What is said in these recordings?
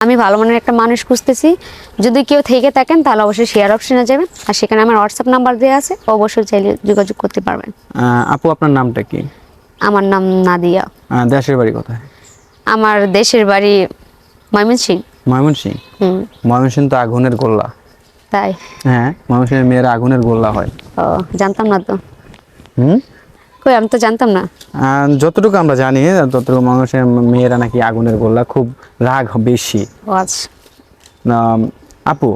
আমি ভালো মানের একটা মানুষ খুঁজতেছি। যদি কেউ থেকে থাকেন তাহলে অবশ্যই শেয়ার অপশনে যাবেন। আর সেখানে আমার হোয়াটসঅ্যাপ নাম্বার দেওয়া আছে অবশ্যই চাইলে যোগাযোগ করতে পারবেন। আপু আপনার নামটা কি? আমার নাম নাদিয়া। দেশের বাড়ি কোথায়? আমার দেশের বাড়ি ময়মনসিং ময়মনসিং হুম। ময়মনসিং তো আগুনের গোল্লা। তাই? হ্যাঁ ময়মনসিংহের মেয়েরা আগুনের গোল্লা হয়। ও জানতাম না তো। হুম? কই আমি তো জানতাম না। যতটুকু আমরা জানি ততটুকু মানুষের মেয়েরা নাকি আগুনের গোল্লা খুব রাগ বেশি। আচ্ছা। আপু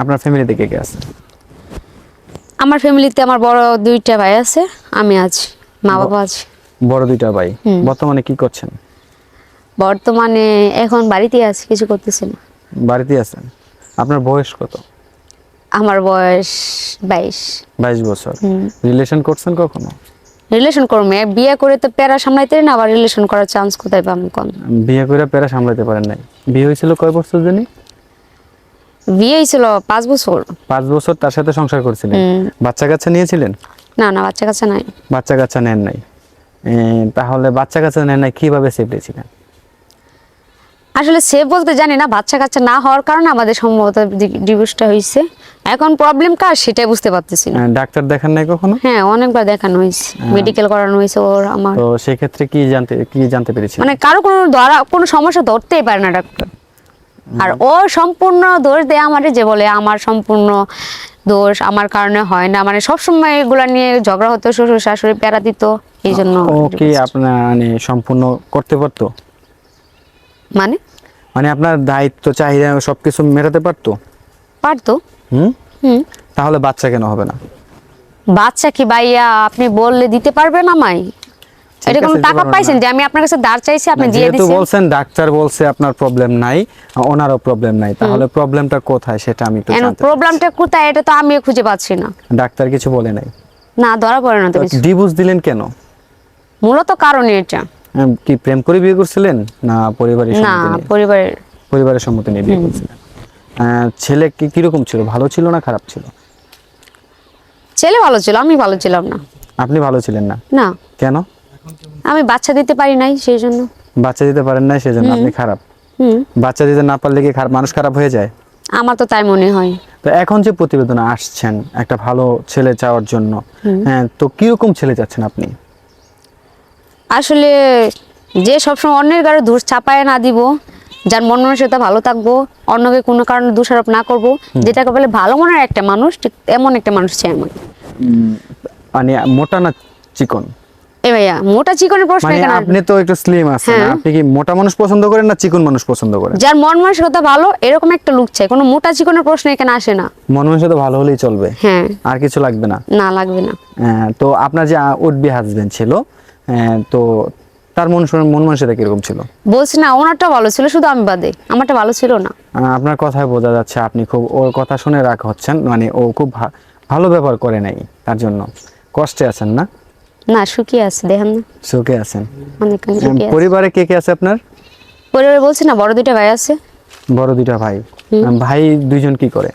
আপনার ফ্যামিলিতে কে কে আছে? আমার ফ্যামিলিতে আমার বড় দুইটা ভাই আছে আমি আছি মা বাবা আছে। বড় দুইটা ভাই। বর্তমানে কি করছেন? বর্তমানে এখন বাড়িতে আছি কিছু করতেছি না। বাড়িতে আছেন? আপনার বয়স কত? আমার বয়স বাইশ। বাইশ বছর। রিলেশন করছেন কখনো? রিলেশন করব এক বিয়ে করে তো প্যারা সামলাইতে না আবার রিলেশন করার চান্স কোথায় পাবো কম বিয়ে করে পেরা সামলাতে পারেন নাই। বিয়ে হয়েছিল কয় বছর জানি? বিয়ে হয়েছিল পাঁচ বছর। পাঁচ বছর তার সাথে সংসার করছিলেন। বাচ্চা কাচ্চা নিয়েছিলেন? না না বাচ্চা কাচ্চা নাই। বাচ্চা কাচ্চা নেন নাই। তাহলে বাচ্চা কাচ্চা নেন নাই কীভাবে সেফ ছিলেন আসলে সে বলতে জানি না বাচ্চা কাচ্চা না হওয়ার কারণে আমাদের সম্ভবত ডিভোর্সটা হয়েছে। এখন প্রবলেম কার সেটাই বুঝতে পারতেছি না। ডাক্তার দেখান নাই কখনো? হ্যাঁ অনেকবার দেখানো হয়েছে। মেডিকেল করানো হয়েছে ওর আমার। তো সেক্ষেত্রে কি জানতে কি জানতে পেরেছিলেন মানে কারও কোনো ধরা কোনো সমস্যা ধরতেই পারে না ডাক্তার। আর ও সম্পূর্ণ দোষ দেয় আমারে যে বলে আমার সম্পূর্ণ দোষ আমার কারণে হয় না। মানে সবসময় এগুলা নিয়ে ঝগড়া হতো শ্বশুর শাশুড়ি প্যারা দিত এই জন্য ও কি আপনার মানে সম্পূর্ণ করতে পারতো? মানে? মানে আপনার দায়িত্ব চাহিদা সবকিছু মেটাতে পারতো? পারতো। হুম? তাহলে বাচ্চা কেন হবে না? বাচ্চা কি ভাইয়া আপনি বললে দিতে পারবেন আমায়? টাকা পাইছেন না। যে আমি আপনার কাছে দাঁড় চাইছি আপনি দিয়ে যেহেতু বলছেন ডাক্তার বলছে আপনার প্রবলেম নাই ওনারও প্রবলেম নাই। তাহলে প্রবলেমটা কোথায় সেটা আমি একটু জানতে চাই। প্রবলেমটা কোথায় এটা তো আমিও খুঁজে পাচ্ছি না। ডাক্তার কিছু বলে নাই। না ধরা পড়ে না তো কিছু। ডিভোর্স দিলেন কেন? মূলত কারণ এটা। কি প্রেম করে বিয়ে করছিলেন? না পরিবারের না সম্মতি নিয়ে? পরিবারের পরিবারের সম্মতি নিয়ে বিয়ে করছিলেন? ছেলে কি কীরকম ছিল? ভালো ছিল না খারাপ ছিল? ছেলে ভালো ছিল আমি ভালো ছিলাম না। আপনি ভালো ছিলেন না? না। কেন? আমি বাচ্চা দিতে পারি নাই সেই জন্য বাচ্চা দিতে পারেন না সেজন্য আপনি খারাপ? হুম। বাচ্চা দিতে না পারলে কি খারাপ মানুষ খারাপ হয়ে যায়? আমার তো তাই মনে হয়। তো এখন যে প্রতিবেদন আসছেন একটা ভালো ছেলে চাওয়ার জন্য হ্যাঁ তো কীরকম ছেলে চাচ্ছেন আপনি? আসলে যে সবসময় অন্যের গাড়ি দোষ চাপায় না দিব যার মন মানসিকতা ভালো থাকব অন্যকে কোনো কারণে দোষারোপ না করব যেটাকে বলে ভালো মনের একটা মানুষ ঠিক এমন একটা মানুষ চাই আমার মানে মোটা না চিকন? এ ভাইয়া মোটা চিকনের প্রশ্ন মানে এখানে আপনি তো একটু স্লিম আছেন হ্যাঁ। আপনি কি মোটা মানুষ পছন্দ করেন না চিকন মানুষ পছন্দ করেন? যার মন মানসিকতা ভালো এরকম একটা লুক চাই। কোনো মোটা চিকনের প্রশ্ন এখানে আসে না। মন মানুষ তো ভালো হলেই চলবে। হ্যাঁ। আর কিছু লাগবে না? না লাগবে না। হ্যাঁ, তো আপনার যে উডবি হাজবেন্ড ছিল হ্যাঁ, তো তার মন মন মানসিকতা কীরকম ছিল? বলছি না ওনারটা ভালো ছিল শুধু আমি বাদে। আমারটা ভালো ছিল না। আপনার কথায় বোঝা যাচ্ছে আপনি খুব ওর কথা শুনে রাখ হচ্ছেন মানে ও খুব ভালো ব্যবহার করে নাই তার জন্য। কষ্টে আছেন না? না সুখী আছে দেখেন না। সুখে আছেন। অনেক পরিবারে কে কে আছে আপনার? পরিবারে বলছি না বড় দুইটা ভাই আছে। বড় দুইটা ভাই। ভাই দুইজন কি করে?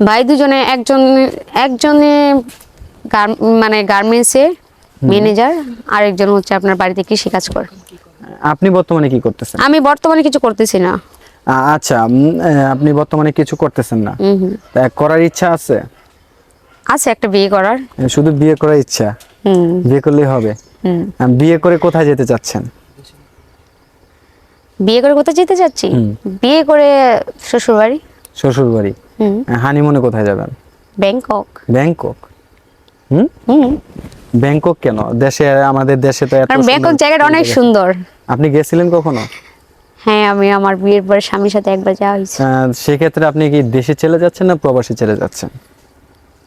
ভাই দুজনে একজন একজনে মানে গার্মেন্টসে ম্যানেজার আরেকজন হচ্ছে আপনার বাড়িতে কৃষি কাজ করে। আপনি বর্তমানে কি করতেছেন? আমি বর্তমানে কিছু করতেছি না। আচ্ছা আপনি বর্তমানে কিছু করতেছেন না। করার ইচ্ছা আছে? আছে একটা বিয়ে করার। শুধু বিয়ে করার ইচ্ছা? হুম। বিয়ে করলেই হবে? বিয়ে করে কোথায় যেতে চাচ্ছেন? বিয়ে করে কোথায় যেতে চাচ্ছি? বিয়ে করে শ্বশুর বাড়ি শ্বশুর বাড়ি হুম হানিমুনে কোথায় যাবেন? ব্যাংকক। ব্যাংকক? হুম? হুম। ব্যাংকক কেন? দেশে আমাদের দেশে তো এত ব্যাংকক জায়গাটা অনেক সুন্দর। আপনি গেছিলেন কখনো? হ্যাঁ আমি আমার বিয়ের পরে স্বামীর সাথে একবার যাওয়া হয়েছে। সেক্ষেত্রে আপনি কি দেশে চলে যাচ্ছেন না প্রবাসী চলে যাচ্ছেন?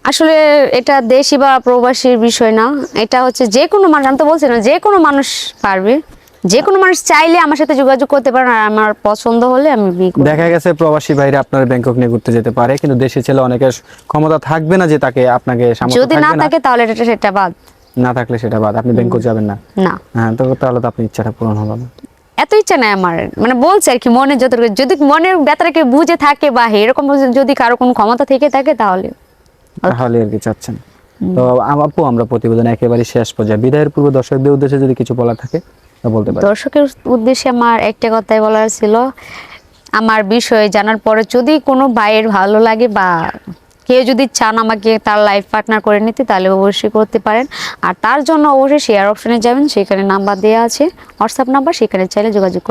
আসলে এটা দেশি বা প্রবাসীর বিষয় না। এটা হচ্ছে যে কোনো মানুষ আমি তো বলছি না যে কোনো মানুষ পারবে। যে কোনো মানুষ চাইলে আমার সাথে যোগাযোগ করতে পারেন আর আমার পছন্দ হলে আমি দেখা গেছে প্রবাসী বাইরে আপনার ব্যাংকক নিয়ে ঘুরতে যেতে পারে কিন্তু দেশে ছেলে অনেকের ক্ষমতা থাকবে না যে তাকে আপনাকে যদি না না। থাকে তাহলে এটা সেটা বাদ। না থাকলে সেটা বাদ আপনি ব্যাংকক যাবেন না। না। হ্যাঁ তো তাহলে তো আপনি ইচ্ছাটা পূরণ হলো না। এত ইচ্ছা নাই আমার মানে বলছে আর কি মনে যত যদি মনের ব্যাপারকে বুঝে থাকে বা এরকম যদি কারও কোনো ক্ষমতা থেকে থাকে তাহলে। তাহলে আর কি চাচ্ছেন। তো আপু আমরা প্রতিবেদন একেবারে শেষ পর্যায়ে বিদায়ের পূর্ব দর্শকদের উদ্দেশ্যে যদি কিছু বলা থাকে তা বলতে পারেন। দর্শকের উদ্দেশ্যে আমার একটা কথাই বলার ছিল আমার বিষয়ে জানার পরে যদি কোনো ভাইয়ের ভালো লাগে বা কেউ যদি চান আমাকে তার লাইফ পার্টনার করে নিতে, তাহলে অবশ্যই করতে পারেন। আর তার জন্য অবশ্যই শেয়ার অপশনে যাবেন, সেখানে নাম্বার দেওয়া আছে। হোয়াটসঅ্যাপ নাম্বার সেখানে চাইলে যোগাযোগ